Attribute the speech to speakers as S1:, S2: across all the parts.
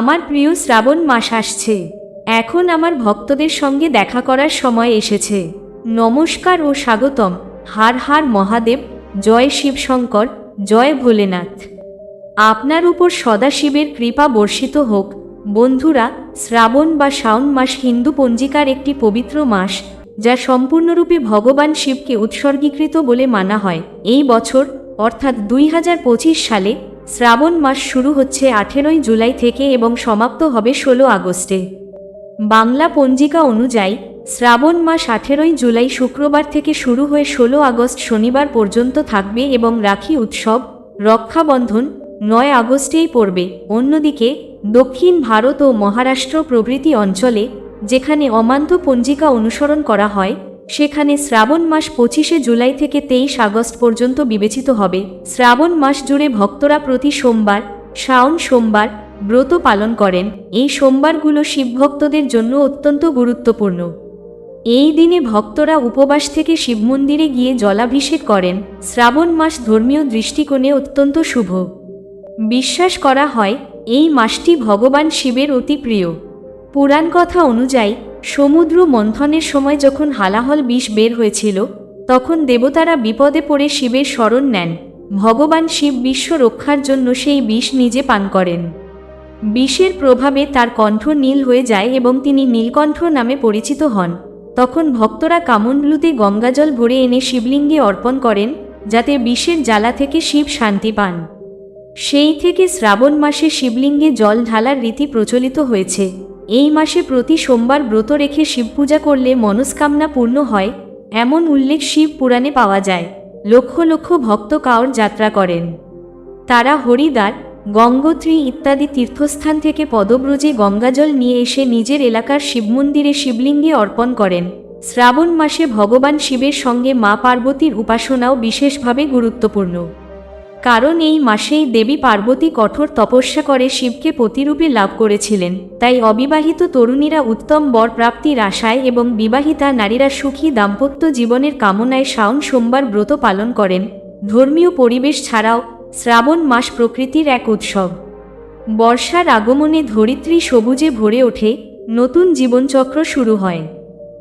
S1: আমার প্রিয় শ্রাবণ মাস আসছে। এখন আমার ভক্তদের সঙ্গে দেখা করার সময় এসেছে। নমস্কার ও স্বাগতম। হার হার মহাদেব, জয় শিবশঙ্কর, জয় ভোলেনাথ। আপনার উপর সদাশিবের কৃপা বর্ষিত হোক। বন্ধুরা, শ্রাবণ বা শাওন মাস হিন্দু পঞ্জিকার একটি পবিত্র মাস, যা সম্পূর্ণরূপে ভগবান শিবকে উৎসর্গীকৃত বলে মানা হয়। এই বছর, অর্থাৎ দুই হাজার পঁচিশ সালে শ্রাবণ মাস শুরু হচ্ছে আঠেরোই জুলাই থেকে এবং সমাপ্ত হবে ষোলো আগস্টে। বাংলা পঞ্জিকা অনুযায়ী, শ্রাবণ মাস আঠেরোই জুলাই শুক্রবার থেকে শুরু হয়ে ষোলো আগস্ট শনিবার পর্যন্ত থাকবে এবং রাখি উৎসব, রক্ষাবন্ধন নয় আগস্টেই পড়বে। অন্যদিকে, দক্ষিণ ভারত ও মহারাষ্ট্র প্রভৃতি অঞ্চলে, যেখানে অমান্ত পঞ্জিকা অনুসরণ করা হয় সেখানে শ্রাবণ মাস পঁচিশে জুলাই থেকে তেইশ আগস্ট পর্যন্ত বিবেচিত হবে। শ্রাবণ মাস জুড়ে ভক্তরা প্রতি সোমবার, শাওন সোমবার ব্রত পালন করেন। এই সোমবারগুলো শিবভক্তদের জন্য অত্যন্ত গুরুত্বপূর্ণ। এই দিনে ভক্তরা উপবাস থেকে শিব মন্দিরে গিয়ে জলাভিষেক করেন। শ্রাবণ মাস ধর্মীয় দৃষ্টিকোণে অত্যন্ত শুভ। বিশ্বাস করা হয়, এই মাসটি ভগবান শিবের অতি প্রিয়। পুরাণ কথা অনুযায়ী সমুদ্র মন্থনের সময় যখন হালাহল বিষ বের হয়েছিল, তখন দেবতারা বিপদে পড়ে শিবের শরণ নেন। ভগবান শিব বিশ্ব রক্ষার জন্য সেই বিষ নিজে পান করেন। বিষের প্রভাবে তার কণ্ঠ নীল হয়ে যায় এবং তিনি নীলকণ্ঠ নামে পরিচিত হন। তখন ভক্তরা কামণ্ডলুতে গঙ্গাজল ভরে এনে শিবলিঙ্গে অর্পণ করেন, যাতে বিষের জ্বালা থেকে শিব শান্তি পান। সেই থেকে শ্রাবণ মাসে শিবলিঙ্গে জল ঢালার রীতি প্রচলিত হয়েছে। এই মাসে প্রতি সোমবার ব্রত রেখে শিব পূজা করলে মনস্কামনা পূর্ণ হয়, এমন উল্লেখ শিব পুরাণে পাওয়া যায়। লক্ষ লক্ষ ভক্ত কাওর যাত্রা করেন। তারা হরিদ্বার, গঙ্গোত্রী ইত্যাদি তীর্থস্থান থেকে পদব্রজে গঙ্গাজল নিয়ে এসে নিজের এলাকার শিবমন্দিরে শিবলিঙ্গে অর্পণ করেন। শ্রাবণ মাসে ভগবান শিবের সঙ্গে মা পার্বতীর উপাসনাও বিশেষভাবে গুরুত্বপূর্ণ। কারণ এই মাসেই দেবী পার্বতী কঠোর তপস্যা করে শিবকে প্রতিরূপে লাভ করেছিলেন। তাই অবিবাহিত তরুণীরা উত্তম বর প্রাপ্তির আশায় এবং বিবাহিতা নারীরা সুখী দাম্পত্য জীবনের কামনায় শাওন সোমবার ব্রত পালন করেন। ধর্মীয় পরিবেশ ছাড়াও শ্রাবণ মাস প্রকৃতির এক উৎসব। বর্ষার আগমনে ধরিত্রী সবুজে ভরে ওঠে, নতুন জীবনচক্র শুরু হয়।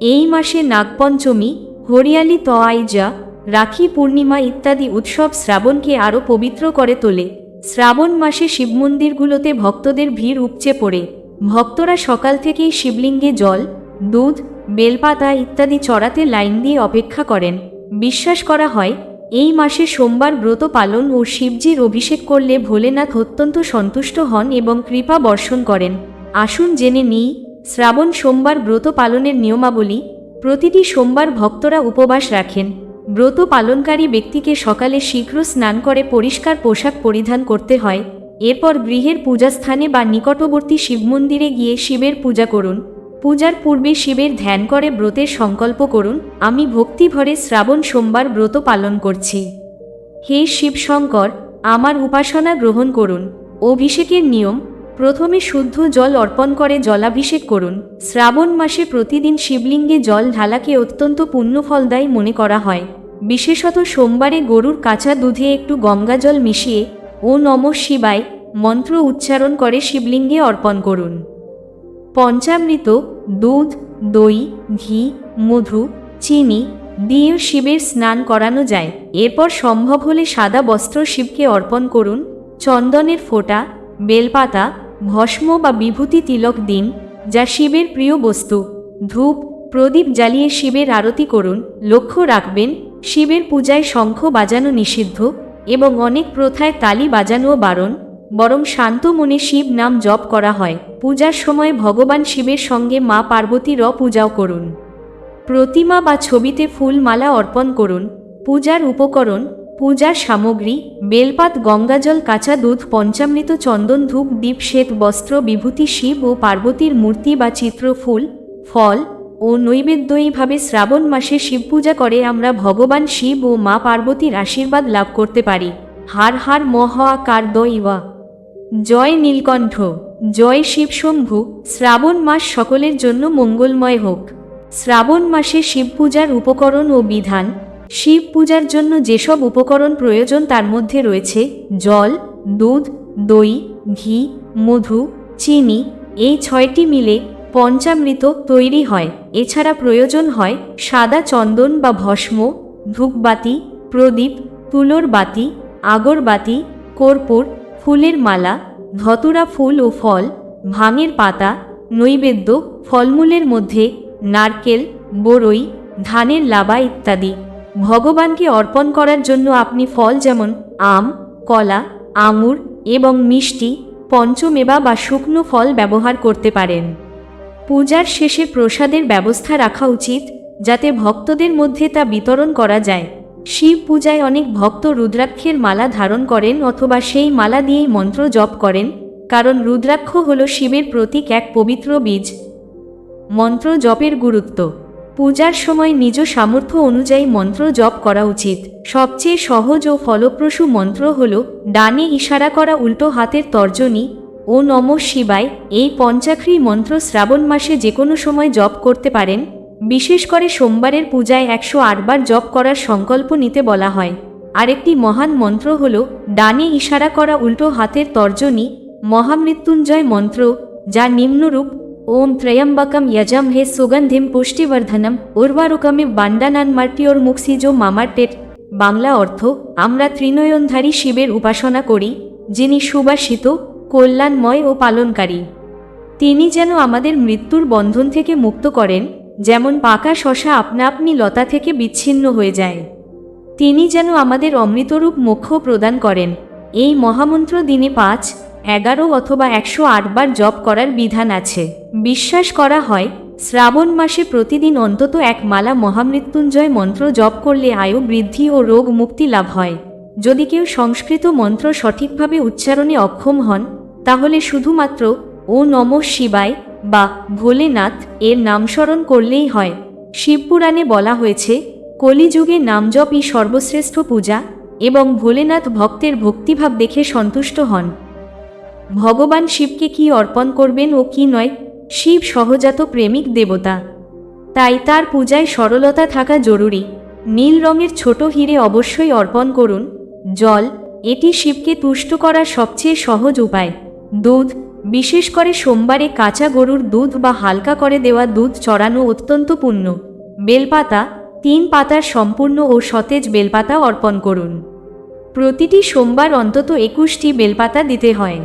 S1: এই মাসে নাগপঞ্চমী, হরিয়ালি তআইজা রাখি, পূর্ণিমা ইত্যাদি উৎসব শ্রাবণকে আরও পবিত্র করে তোলে। শ্রাবণ মাসে শিবমন্দিরগুলোতে ভক্তদের ভিড় উপচে পড়ে। ভক্তরা সকাল থেকেই শিবলিঙ্গে জল, দুধ, বেলপাতা ইত্যাদি চড়াতে লাইন দিয়ে অপেক্ষা করেন। বিশ্বাস করা হয়, এই মাসে সোমবার ব্রত পালন ও শিবজির অভিষেক করলে ভোলেনাথ অত্যন্ত সন্তুষ্ট হন এবং কৃপা বর্ষণ করেন। আসুন জেনে নিই, শ্রাবণ সোমবার ব্রত পালনের নিয়মাবলী, প্রতিটি সোমবার ভক্তরা উপবাস রাখেন। ব্রত পালনকারী ব্যক্তিকে সকালে শীঘ্র স্নান করে পরিষ্কার পোশাক পরিধান করতে হয়, এরপর গৃহের পূজাস্থানে বা নিকটবর্তী শিবমন্দিরে গিয়ে শিবের পূজা করুন। পূজার পূর্বে শিবের ধ্যান করে ব্রতের সংকল্প করুন, আমি ভক্তিভরে শ্রাবণ সোমবার ব্রত পালন করছি। হে শিবশঙ্কর, আমার উপাসনা গ্রহণ করুন। অভিষেকের নিয়ম, প্রথমে শুদ্ধ জল অর্পণ করে জলাভিষেক করুন। শ্রাবণ মাসে প্রতিদিন শিবলিঙ্গে জল ঢালাকে অত্যন্ত পুণ্যফলদায়ী মনে করা হয়। বিশেষত সোমবারে গরুর কাঁচা দুধে একটু গঙ্গাজল মিশিয়ে ও নম শিবায় মন্ত্র উচ্চারণ করে শিবলিঙ্গে অর্পণ করুন। পঞ্চামৃত, দুধ, দই, ঘি, মধু, চিনি দিয়ে শিবের স্নান করানো যায়। এরপর সম্ভব হলে সাদা বস্ত্র শিবকে অর্পণ করুন। চন্দনের ফোঁটা, বেলপাতা, ভস্ম বা বিভূতি তিলক দিন যা শিবের প্রিয় বস্তু। ধূপ, প্রদীপ জ্বালিয়ে শিবের আরতি করুন। লক্ষ্য রাখবেন শিবের পূজায় শঙ্খ বাজানো নিষিদ্ধ এবং অনেক প্রথায় তালি বাজানোও বারণ, বরং শান্ত মনে শিব নাম জপ করা হয়। পূজার সময় ভগবান শিবের সঙ্গে মা পার্বতীর পূজাও করুন। প্রতিমা বা ছবিতে ফুল মালা অর্পণ করুন। পূজার উপকরণ, পূজার সামগ্রী, বেলপাত, গঙ্গাজল, কাঁচা দুধ, পঞ্চামৃত, চন্দন ধূপ দীপ শ্বেত বস্ত্র, বিভূতি, শিব ও পার্বতীর মূর্তি বা চিত্র ফুল ফল ও নৈবেদ্য এইভাবে শ্রাবণ মাসে শিব পূজা করে আমরা ভগবান শিব ও মা পার্বতীর আশীর্বাদ লাভ করতে পারি। হার হার মহাকার দৈবা। জয় নীলকণ্ঠ। জয় শিব শম্ভু। শ্রাবণ মাস সকলের জন্য মঙ্গলময় হোক। শ্রাবণ মাসে শিব পূজার উপকরণ ও বিধান। শিব পূজার জন্য যেসব উপকরণ প্রয়োজন তার মধ্যে রয়েছে জল, দুধ, দই, ঘি, মধু, চিনি। এই ছয়টি মিলে পঞ্চামৃত তৈরি হয়। এছাড়া প্রয়োজন হয় সাদা চন্দন বা ভস্ম, ধূপবাতি, প্রদীপ, তুলোর বাতি, আগরবাতি, কর্পূর, ফুলের মালা, ধতুরা ফুল ও ফল, ভাঙের পাতা, নৈবেদ্য, ফলমূলের মধ্যে, নারকেল, বরই, ধানের লাবা ইত্যাদি। ভগবানকে অর্পণ করার জন্য আপনি ফল যেমন আম, কলা, আঙুর এবং মিষ্টি পঞ্চমেবা বা শুকনো ফল ব্যবহার করতে পারেন। পূজার শেষে প্রসাদের ব্যবস্থা রাখা উচিত, যাতে ভক্তদের মধ্যে তা বিতরণ করা যায়। শিব পূজায় অনেক ভক্ত রুদ্রাক্ষের মালা ধারণ করেন অথবা সেই মালা দিয়েই মন্ত্র জপ করেন, কারণ রুদ্রাক্ষ হল শিবের প্রতীক এক পবিত্র বীজ। মন্ত্র জপের গুরুত্ব। পূজার সময় নিজ সামর্থ্য অনুযায়ী মন্ত্র জপ করা উচিত। সবচেয়ে সহজ ও ফলপ্রসূ মন্ত্র হল, ডানে ইশারা করা উল্টো হাতের তর্জনী ও নম শিবায়, এই পঞ্চাক্ষরী মন্ত্র শ্রাবণ মাসে যে কোনো সময় জপ করতে পারেন। বিশেষ করে সোমবারের পূজায় একশো আটবার জপ করার সংকল্প নিতে বলা হয়। আরেকটি মহান মন্ত্র হল, ডানে ইশারা করা উল্টো হাতের তর্জনী, মহামৃত্যুঞ্জয় মন্ত্র, যা নিম্নরূপ, ওম ত্রয়ম্বকম যজম হে সুগন্ধিম পুষ্টিবর্ধনম, উর্বারুকমে বান্ডানান মার্টিওর মুক্সিজো মামার্টের বাংলা অর্থ, আমরা ত্রিনয়নধারী শিবের উপাসনা করি, যিনি সুবাসিত কল্যাণময় ও পালনকারী। তিনি যেন আমাদের মৃত্যুর বন্ধন থেকে মুক্ত করেন, যেমন পাকা শশা আপনা আপনি লতা থেকে বিচ্ছিন্ন হয়ে যায়। তিনি যেন আমাদের অমৃতরূপ মোক্ষ প্রদান করেন। এই মহামন্ত্র দিনে পাঁচ, এগারো অথবা একশো আটবার জপ করার বিধান আছে। বিশ্বাস করা হয়, শ্রাবণ মাসে প্রতিদিন অন্তত এক মালা মহামৃত্যুঞ্জয় মন্ত্র জপ করলে আয়ু বৃদ্ধি ও রোগ মুক্তি লাভ হয়। যদি কেউ সংস্কৃত মন্ত্র সঠিকভাবে উচ্চারণে অক্ষম হন তাহলে শুধুমাত্র ও নম শিবায় বা ভোলেনাথ এর নামস্মরণ করলেই হয়। শিবপুরাণে বলা হয়েছে, কলিযুগে নামজপই সর্বশ্রেষ্ঠ পূজা এবং ভোলেনাথ ভক্তের ভক্তিভাব দেখে সন্তুষ্ট হন। ভগবান শিবকে কি অর্পণ করবেন ও কি নয়, শিব সহজাত প্রেমিক দেবতা। তাই তার পূজায় সরলতা থাকা জরুরি। নীল রঙের ছোট হিরে অবশ্যই অর্পণ করুন। জল, এটি শিবকে তুষ্ট করার সবচেয়ে সহজ উপায়। দুধ, বিশেষ করে সোমবারে কাঁচা গরুর দুধ বা হালকা করে দেওয়া দুধ চড়ানো অত্যন্ত পূর্ণ। বেলপাতা, তিন পাতার সম্পূর্ণ ও সতেজ বেলপাতা অর্পণ করুন। প্রতিটি সোমবার অন্তত একুশটি বেলপাতা দিতে হয়।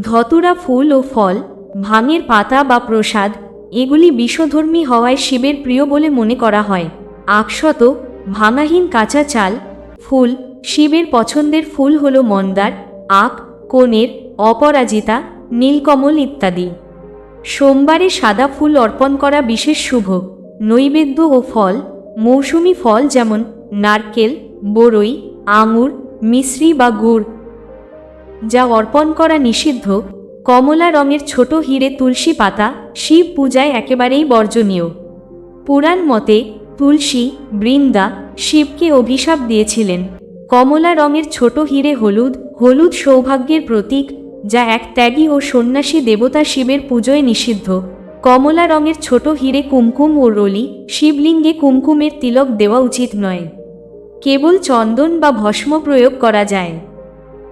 S1: ধতুরা ফুল ও ফল, ভাঙের পাতা বা প্রসাদ, এগুলি বিষধর্মী হওয়ায় শিবের প্রিয় বলে মনে করা হয়। আকশত ভাঙাহীন কাঁচা চাল, ফুল, শিবের পছন্দের ফুল হল মন্দার আক কোণের অপরাজিতা, নীলকমল ইত্যাদি। সোমবারে সাদা ফুল অর্পণ করা বিশেষ শুভ। নৈবেদ্য ও ফল, মৌসুমি ফল যেমন নারকেল, বরই, আঙুর, মিশ্রি বা গুড়। যা অর্পণ করা নিষিদ্ধ, কমলা রঙের ছোট হিরে তুলসী পাতা শিব পূজায় একেবারেই বর্জনীয়। পুরাণ মতে তুলসী, বৃন্দা শিবকে অভিশাপ দিয়েছিলেন। কমলা রঙের ছোট হিরে হলুদ হলুদ সৌভাগ্যের প্রতীক, যা এক ত্যাগী ও সন্ন্যাসী দেবতা শিবের পুজোয় নিষিদ্ধ। কমলা রঙের ছোট হিরে কুমকুম ও রলি, শিবলিঙ্গে কুমকুমের তিলক দেওয়া উচিত নয়। কেবল চন্দন বা ভস্ম প্রয়োগ করা যায়।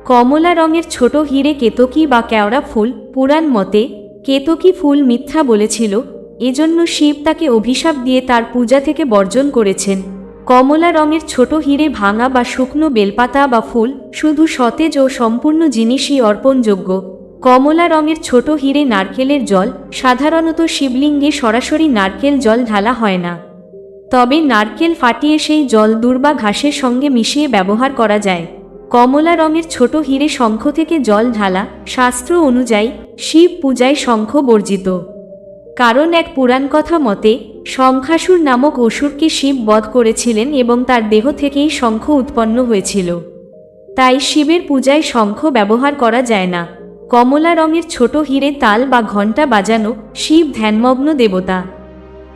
S1: কমলা রঙের ছোট হিরে কেতকী বা কেওড়া ফুল, পুরাণ মতে, কেতকী ফুল মিথ্যা বলেছিল, এজন্য শিব তাকে অভিশাপ দিয়ে তার পূজা থেকে বর্জন করেছেন। কমলা রঙের ছোট হিরে ভাঙা বা শুকনো বেলপাতা বা ফুল শুধু সতেজ ও সম্পূর্ণ জিনিসই অর্পণযোগ্য। কমলা রঙের ছোট হিরে নারকেলের জল, সাধারণত শিবলিঙ্গে সরাসরি নারকেল জল ঢালা হয় না। তবে নারকেল ফাটিয়ে সেই জল দুর্বা ঘাসের সঙ্গে মিশিয়ে ব্যবহার করা যায়। কমলা রঙের ছোট হিরে শঙ্খ থেকে জল ঢালা শাস্ত্র অনুযায়ী শিব পূজায় শঙ্খ বর্জিত। কারণ এক পুরাণ কথা মতে, শঙ্খাসুর নামক অসুরকে শিব বধ করেছিলেন এবং তার দেহ থেকেই শঙ্খ উৎপন্ন হয়েছিল। তাই শিবের পূজায় শঙ্খ ব্যবহার করা যায় না। কমলা রঙের ছোট হিরে তাল বা ঘণ্টা বাজানো শিব ধ্যানমগ্ন দেবতা।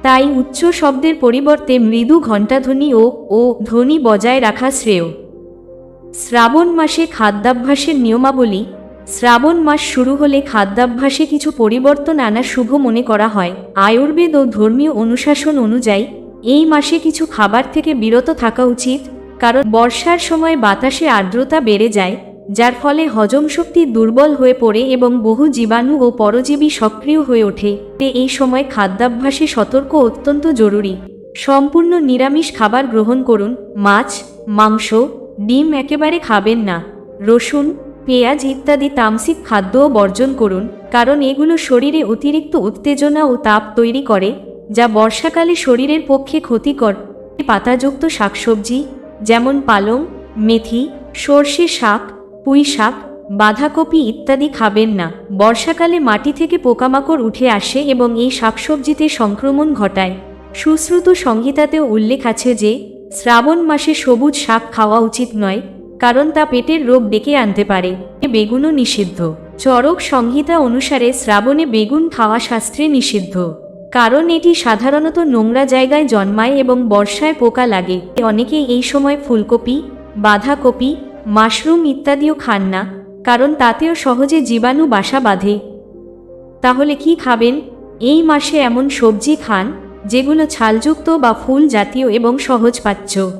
S1: তাই উচ্চ শব্দের পরিবর্তে মৃদু ঘণ্টাধ্বনি ও ও ধ্বনি বজায় রাখা শ্রেয়। শ্রাবণ মাসে খাদ্যাভ্যাসের নিয়মাবলী শ্রাবণ মাস শুরু হলে খাদ্যাভ্যাসে কিছু পরিবর্তন আনা শুভ মনে করা হয়। আয়ুর্বেদ ও ধর্মীয় অনুশাসন অনুযায়ী, এই মাসে কিছু খাবার থেকে বিরত থাকা উচিত, কারণ বর্ষার সময় বাতাসে আর্দ্রতা বেড়ে যায়, যার ফলে হজম শক্তি দুর্বল হয়ে পড়ে এবং বহু জীবাণু ও পরজীবী সক্রিয় হয়ে ওঠে। এই সময় খাদ্যাভ্যাসে সতর্ক অত্যন্ত জরুরি। সম্পূর্ণ নিরামিষ খাবার গ্রহণ করুন। মাছ, মাংস, ডিম একেবারে খাবেন না। রসুন পেঁয়াজ ইত্যাদি তামসিক খাদ্যও বর্জন করুন, কারণ এগুলো শরীরে অতিরিক্ত উত্তেজনা ও তাপ তৈরি করে, যা বর্ষাকালে শরীরের পক্ষে ক্ষতিকর। পাতাযুক্ত শাকসবজি, যেমন পালং, মেথি, সর্ষে শাক, পুঁই শাক, বাঁধাকপি ইত্যাদি খাবেন না। বর্ষাকালে মাটি থেকে পোকামাকড় উঠে আসে এবং এই শাকসবজিতে সংক্রমণ ঘটায়। সুশ্রুত সংহিতাতেও উল্লেখ আছে যে, শ্রাবণ মাসে সবুজ শাক খাওয়া উচিত নয় কারণ তা পেটের রোগ ডেকে আনতে পারে। বেগুনও নিষিদ্ধ। চরক সংহিতা অনুসারে শ্রাবণে বেগুন খাওয়া শাস্ত্রে নিষিদ্ধ। কারণ এটি সাধারণত নোংরা জায়গায় জন্মায় এবং বর্ষায় পোকা লাগে। অনেকে এই সময় ফুলকপি, বাঁধাকপি, মাশরুম ইত্যাদিও খান না, কারণ তাতেও সহজে জীবাণু বাসা বাঁধে। তাহলে কি খাবেন? এই মাসে এমন সবজি খান, যেগুলো ছালযুক্ত বা ফুল জাতীয় এবং সহজ সহজপাচ্য।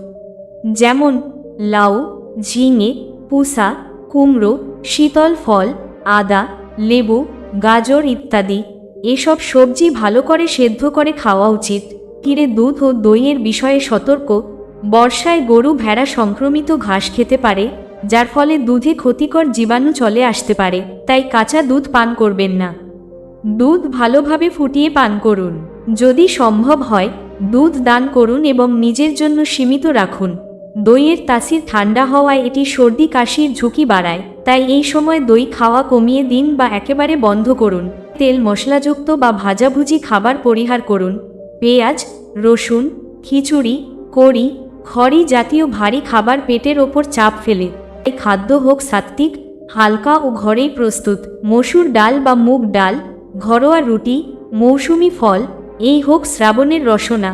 S1: যেমন লাউ ঝিঙে, পুসা, কুমড়ো, শীতল ফল, আদা, লেবু, গাজর ইত্যাদি। এসব সবজি ভালো করে সেদ্ধ করে খাওয়া উচিত। তীরে দুধ ও দইয়ের বিষয়ে সতর্ক। বর্ষায় গরু ভেড়া সংক্রমিত ঘাস খেতে পারে, যার ফলে দুধে ক্ষতিকর জীবাণু চলে আসতে পারে, তাই কাঁচা দুধ পান করবেন না। দুধ ভালোভাবে ফুটিয়ে পান করুন। যদি সম্ভব হয়, দুধ দান করুন এবং নিজের জন্য সীমিত রাখুন। দইয়ের তাসির ঠান্ডা হওয়ায় এটি সর্দি কাশির ঝুঁকি বাড়ায়, তাই এই সময় দই খাওয়া কমিয়ে দিন বা একেবারে বন্ধ করুন। তেল মশলাযুক্ত বা ভাজাভুজি খাবার পরিহার করুন। পেঁয়াজ, রসুন, খিচুড়ি, কড়ি, খড়ি জাতীয় ভারী খাবার পেটের ওপর চাপ ফেলে। এই খাদ্য হোক সাত্ত্বিক, হালকা ও ঘরেই প্রস্তুত। মসুর ডাল বা মুগ ডাল, ঘরোয়া রুটি, মৌসুমি ফল, এই হোক শ্রাবণের রসনা।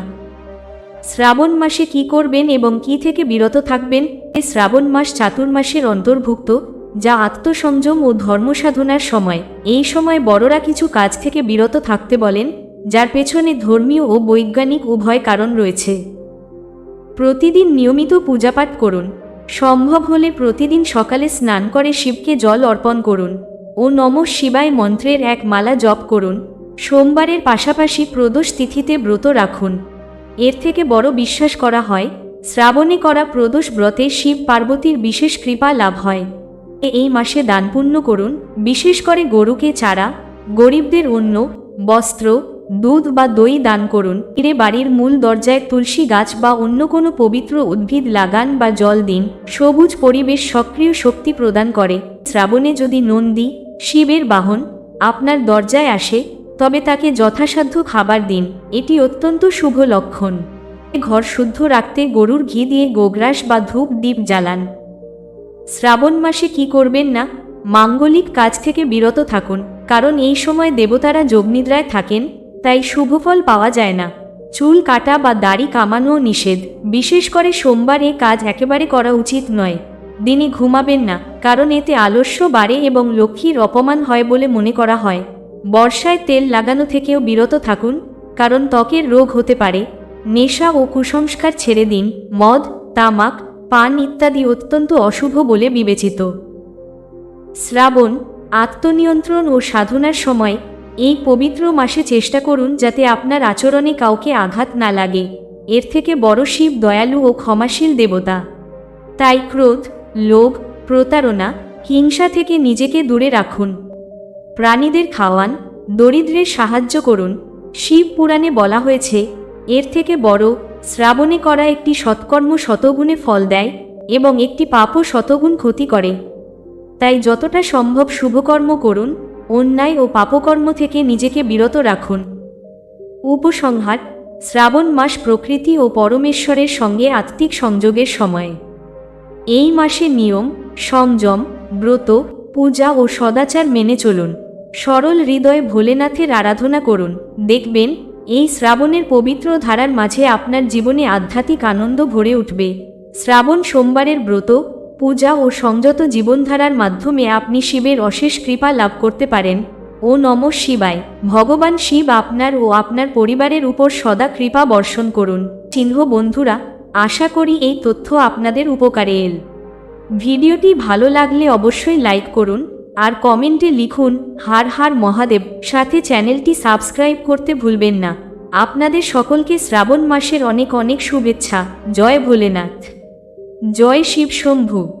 S1: শ্রাবণ মাসে কি করবেন এবং কি থেকে বিরত থাকবেন? এ শ্রাবণ মাস চাতুর্মাসের অন্তর্ভুক্ত, যা আত্মসংযম ও ধর্মসাধনার সময়। এই সময় বড়রা কিছু কাজ থেকে বিরত থাকতে বলেন, যার পেছনে ধর্মীয় ও বৈজ্ঞানিক উভয় কারণ রয়েছে। প্রতিদিন নিয়মিত পূজাপাঠ করুন। সম্ভব হলে প্রতিদিন সকালে স্নান করে শিবকে জল অর্পণ করুন ও নম শিবায় মন্ত্রের এক মালা জপ করুন। সোমবারের পাশাপাশি প্রদোষ তিথিতে ব্রত রাখুন। এর থেকে বড় বিশ্বাস করা হয়, শ্রাবণে করা প্রদোষ ব্রতে শিব পার্বতীর বিশেষ কৃপা লাভ হয়। এই মাসে দান পুণ্য করুন, বিশেষ করে গরুকে চারা, গরিবদের অন্য বস্ত্র, দুধ বা দই দান করুন। ফিরে বাড়ির মূল দরজায় তুলসী গাছ বা অন্য কোনো পবিত্র উদ্ভিদ লাগান বা জল দিন। সবুজ পরিবেশ সক্রিয় শক্তি প্রদান করে। শ্রাবণে যদি নন্দী, শিবের বাহন আপনার দরজায় আসে তবে তাকে যথাসাধ্য খাবার দিন, এটি অত্যন্ত শুভ লক্ষণ। ঘর শুদ্ধ রাখতে গরুর ঘি দিয়ে গোগ্রাস বা ধূপ দ্বীপ জ্বালান। শ্রাবণ মাসে কি করবেন না? মাঙ্গলিক কাজ থেকে বিরত থাকুন, কারণ এই সময় দেবতারা যোগনিদ্রায় থাকেন, তাই শুভফল পাওয়া যায় না। চুল কাটা বা দাড়ি কামানো নিষেধ, বিশেষ করে সোমবার এ কাজ একেবারে করা উচিত নয়। দিনে ঘুমাবেন না, কারণ এতে আলস্য বাড়ে এবং লক্ষ্মীর অপমান হয় বলে মনে করা হয়। বর্ষায় তেল লাগানো থেকেও বিরত থাকুন, কারণ ত্বকের রোগ হতে পারে। নেশা ও কুসংস্কার ছেড়ে দিন, মদ, তামাক, পান ইত্যাদি অত্যন্ত অশুভ বলে বিবেচিত। শ্রাবণ, আত্মনিয়ন্ত্রণ ও সাধনার সময় এই পবিত্র মাসে চেষ্টা করুন যাতে আপনার আচরণে কাউকে আঘাত না লাগে। এর থেকে বড় শিব দয়ালু ও ক্ষমাশীল দেবতা। তাই ক্রোধ, লোভ, প্রতারণা, হিংসা থেকে নিজেকে দূরে রাখুন। প্রাণীদের খাওয়ান, দরিদ্রের সাহায্য করুন। শিব পুরাণে বলা হয়েছে, এর থেকে বড় শ্রাবণে করা একটি সৎকর্ম শতগুণে ফল দেয় এবং একটি পাপও শতগুণ ক্ষতি করে। তাই যতটা সম্ভব শুভকর্ম করুন, অন্যায় ও পাপকর্ম থেকে নিজেকে বিরত রাখুন। উপসংহার, শ্রাবণ মাস প্রকৃতি ও পরমেশ্বরের সঙ্গে আত্মিক সংযোগের সময়। এই মাসে নিয়ম, সংযম, ব্রত, পূজা ও সদাচার মেনে চলুন। সরল হৃদয়ে ভোলেনাথের আরাধনা করুন। দেখবেন, এই শ্রাবণের পবিত্র ধারার মাঝে আপনার জীবনে আধ্যাত্মিক আনন্দ ভরে উঠবে। শ্রাবণ সোমবারের ব্রত, পূজা ও সংযত জীবনধারার মাধ্যমে আপনি শিবের অশেষ কৃপা লাভ করতে পারেন। ও নম শিবায়। ভগবান শিব আপনার ও আপনার পরিবারের উপর সদা কৃপা বর্ষণ করুন। চিহ্ন বন্ধুরা, আশা করি এই তথ্য আপনাদের উপকারে এল। ভিডিওটি ভালো লাগলে অবশ্যই লাইক করুন আর কমেন্টে লিখুন, হার হার মহাদেব, সাথে চ্যানেলটি সাবস্ক্রাইব করতে ভুলবেন না। আপনাদের সকলকে শ্রাবণ মাসের অনেক অনেক শুভেচ্ছা। জয় ভোলেনাথ। জয় শিব শম্ভু।